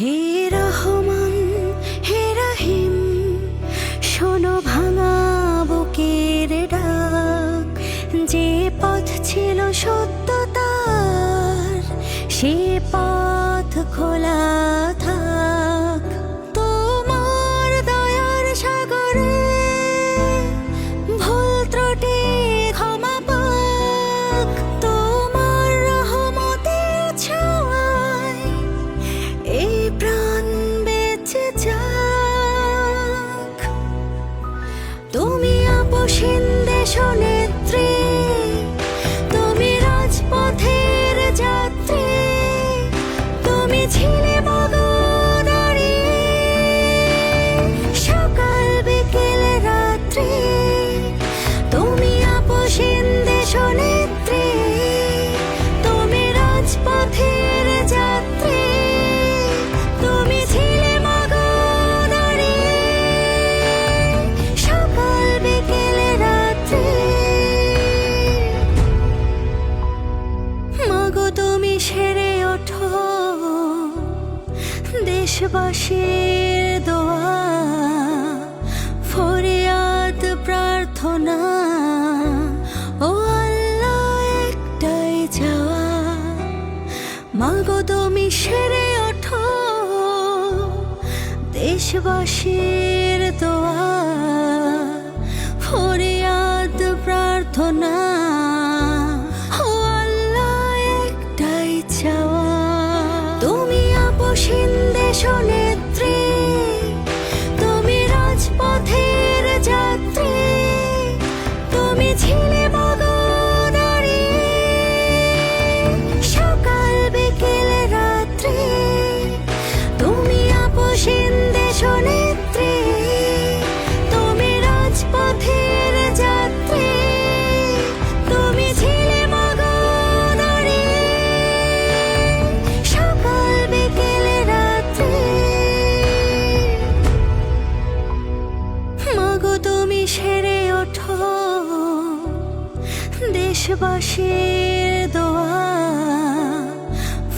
হে রহমান হে রাহিম শোনো ডাক। যে পথ ছিল সত্যতার সে পথ খোলা থাক। তুমি আপসীন দেশ দেশবাসীর দোয়া, ফরিয়াদ প্রার্থনা। ও আল্লাহ একটাই চাওয়া, মাগো তুমি সেরে ওঠো। দেশবাসীর দোয়া, ফরিয়াদ প্রার্থনা। ও আল্লাহ একটাই চাওয়া, তুমি আপসীন yo সেরে ওঠো। দেশবাসীর দোয়া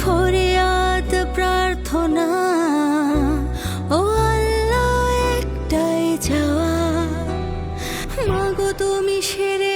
ফরিয়াদ প্রার্থনা। ও আল্লাহ একটাই যাওয়া মাগো তুমি সেরে